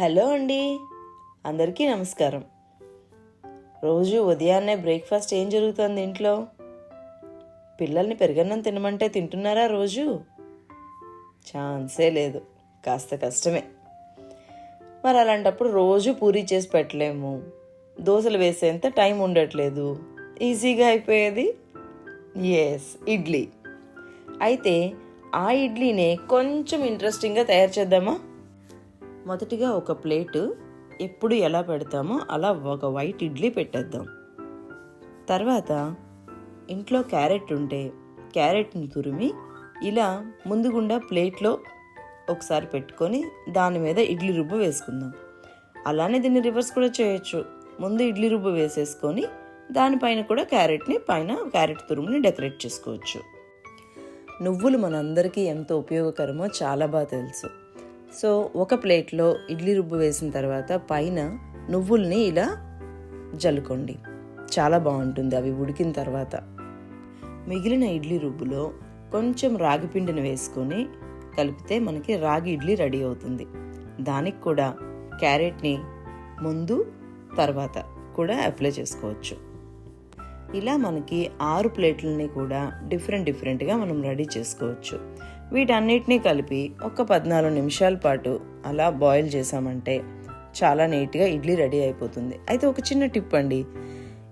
Hello అండి. అందరికీ నమస్కారం. రోజు ఉదయాన్నే బ్రేక్ఫాస్ట్ ఏం జరుగుతుంది ఇంట్లో? పిల్లల్ని పెరగన్నం తినమంటే తింటున్నారా రోజు? ఛాన్సే లేదు. కాస్త కష్టమే. మరి అలాంటప్పుడు రోజు పూరీ చేసి పెట్టలేము. దోశలు వేసేంత టైం ఉండట్లేదు. ఈజీగా అయిపోయేది? ఎస్ ఇడ్లీ. అయితే ఆ ఇడ్లీనే కొంచెం ఇంట్రెస్టింగ్గా తయారు చేద్దామా? మొదటిగా ఒక ప్లేటు ఎప్పుడు ఎలా పెడతామో అలా ఒక వైట్ ఇడ్లీ పెట్టేద్దాం. తర్వాత ఇంట్లో క్యారెట్ ఉంటే క్యారెట్ని తురిమి ఇలా ముందుగుండా ప్లేట్లో ఒకసారి పెట్టుకొని దాని మీద ఇడ్లీ రుబ్బు వేసుకుందాం. అలానే దీన్ని రివర్స్ కూడా చేయొచ్చు. ముందు ఇడ్లీ రుబ్బు వేసేసుకొని దానిపైన కూడా క్యారెట్ని పైన క్యారెట్ తురుముని డెకరేట్ చేసుకోవచ్చు. నువ్వులు మనందరికీ ఎంత ఉపయోగకరమో చాలా బాగా తెలుసు. సో ఒక ప్లేట్లో ఇడ్లీ రుబ్బు వేసిన తర్వాత పైన నువ్వుల్ని ఇలా జల్లుకోండి. చాలా బాగుంటుంది. అవి ఉడికిన తర్వాత మిగిలిన ఇడ్లీ రుబ్బులో కొంచెం రాగి పిండిని వేసుకొని కలిపితే మనకి రాగి ఇడ్లీ రెడీ అవుతుంది. దానికి కూడా క్యారెట్ని ముందు తర్వాత కూడా అప్లై చేసుకోవచ్చు. ఇలా మనకి ఆరు ప్లేట్లని కూడా డిఫరెంట్ డిఫరెంట్గా మనం రెడీ చేసుకోవచ్చు. వీటన్నిటినీ కలిపి ఒక పద్నాలుగు నిమిషాల పాటు అలా బాయిల్ చేసామంటే చాలా నీట్గా ఇడ్లీ రెడీ అయిపోతుంది. అయితే ఒక చిన్న టిప్ అండి.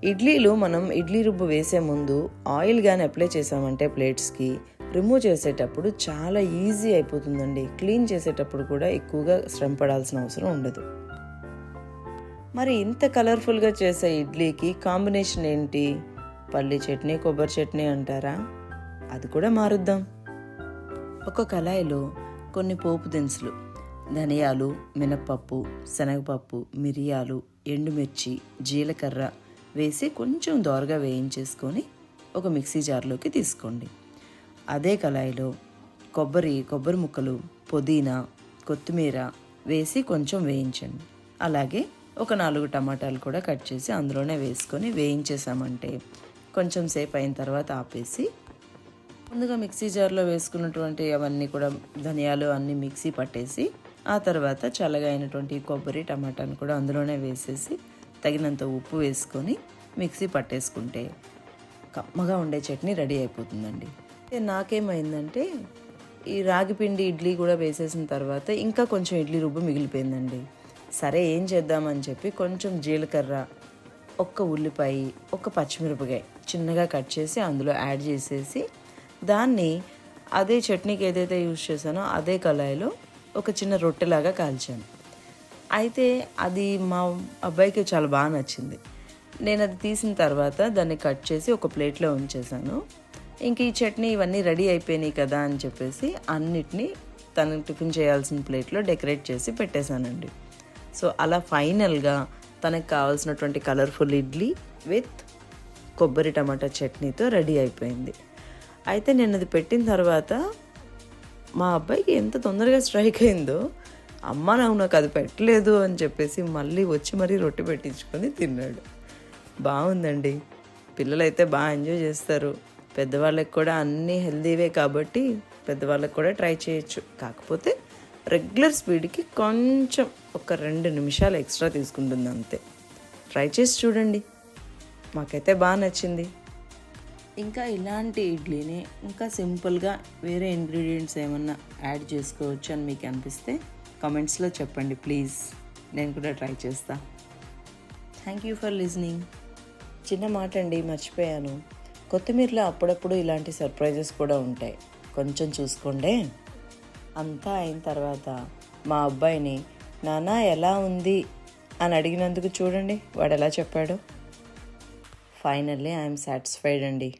ఇడ్లీలు మనం ఇడ్లీ రుబ్బు వేసే ముందు ఆయిల్ కానీ అప్లై చేసామంటే ప్లేట్స్కి రిమూవ్ చేసేటప్పుడు చాలా ఈజీ అయిపోతుందండి. క్లీన్ చేసేటప్పుడు కూడా ఎక్కువగా శ్రమ పడాల్సిన అవసరం ఉండదు. మరి ఇంత కలర్ఫుల్గా చేసే ఇడ్లీకి కాంబినేషన్ ఏంటి? పల్లి చట్నీ కొబ్బరి చట్నీ అంటారా? అది కూడా మారుద్దాం. ఒక కళాయిలో కొన్ని పోపు దినుసులు ధనియాలు మినప్పప్పు శనగపప్పు మిరియాలు ఎండుమిర్చి జీలకర్ర వేసి కొంచెం దోరగా వేయించేసుకొని ఒక మిక్సీ జార్లోకి తీసుకోండి. అదే కళాయిలో కొబ్బరి కొబ్బరి ముక్కలు పుదీనా కొత్తిమీర వేసి కొంచెం వేయించండి. అలాగే ఒక నాలుగు టమాటాలు కూడా కట్ చేసి అందులోనే వేసుకొని వేయించేసామంటే కొంచెం సేపు అయిన తర్వాత ఆపేసి ముందుగా మిక్సీ జార్లో వేసుకున్నటువంటి అవన్నీ కూడా ధనియాలు అన్నీ మిక్సీ పట్టేసి ఆ తర్వాత చల్లగా అయినటువంటి కొబ్బరి టమాటాను కూడా అందులోనే వేసేసి తగినంత ఉప్పు వేసుకొని మిక్సీ పట్టేసుకుంటే కమ్మగా ఉండే చట్నీ రెడీ అయిపోతుందండి. నాకేమైందంటే ఈ రాగి పిండి ఇడ్లీ కూడా వేసేసిన తర్వాత ఇంకా కొంచెం ఇడ్లీ రుబ్బు మిగిలిపోయిందండి. సరే ఏం చేద్దామని చెప్పి కొంచెం జీలకర్ర ఒక్క ఉల్లిపాయ ఒక పచ్చిమిరపకాయ చిన్నగా కట్ చేసి అందులో యాడ్ చేసేసి దాన్ని అదే చట్నీకి ఏదైతే యూజ్ చేశానో అదే కళాయిలో ఒక చిన్న రొట్టెలాగా కాల్చాను. అయితే అది మా అబ్బాయికి చాలా బాగా నచ్చింది. నేను అది తీసిన తర్వాత దాన్ని కట్ చేసి ఒక ప్లేట్లో ఉంచేసాను ఇంక ఈ చట్నీ ఇవన్నీ రెడీ అయిపోయినాయి కదా అని చెప్పేసి అన్నిటినీ తను టిఫిన్ చేయాల్సిన ప్లేట్లో డెకరేట్ చేసి పెట్టేశానండి. సో అలా ఫైనల్గా తనకు కావాల్సినటువంటి కలర్ఫుల్ ఇడ్లీ విత్ కొబ్బరి టమాటా చట్నీతో రెడీ అయిపోయింది. అయితే నేను అది పెట్టిన తర్వాత మా అబ్బాయికి ఎంత తొందరగా స్ట్రైక్ అయిందో అమ్మ నాకు నాకు అది పెట్టలేదు అని చెప్పేసి మళ్ళీ వచ్చి మరీ రొట్టె పెట్టించుకొని తిన్నాడు. బాగుందండి. పిల్లలైతే బాగా ఎంజాయ్ చేస్తారు. పెద్దవాళ్ళకి కూడా అన్నీ హెల్దీవే కాబట్టి పెద్దవాళ్ళకి కూడా ట్రై చేయొచ్చు. కాకపోతే రెగ్యులర్ స్పీడ్కి కొంచెం ఒక రెండు నిమిషాలు ఎక్స్ట్రా తీసుకుంటుంది అంతే. ట్రై చేసి చూడండి. మాకైతే బాగా నచ్చింది. ఇంకా ఇలాంటి ఇడ్లీని ఇంకా సింపుల్గా వేరే ఇంగ్రీడియంట్స్ ఏమన్నా యాడ్ చేసుకోవచ్చు అని మీకు అనిపిస్తే కామెంట్స్లో చెప్పండి ప్లీజ్. నేను కూడా ట్రై చేస్తా. థ్యాంక్ యూ ఫర్ లిజనింగ్ చిన్న మాట అండి మర్చిపోయాను. కొత్తిమీరలో అప్పుడప్పుడు ఇలాంటి సర్ప్రైజెస్ కూడా ఉంటాయి. కొంచెం చూసుకోండి. అంతా అయిన తర్వాత మా అబ్బాయిని నానా ఎలా ఉంది? అని అడిగినందుకు చూడండి వాడు ఎలా చెప్పాడు? ఫైనల్లీ ఐఎమ్ సాటిస్ఫైడ్ అండి.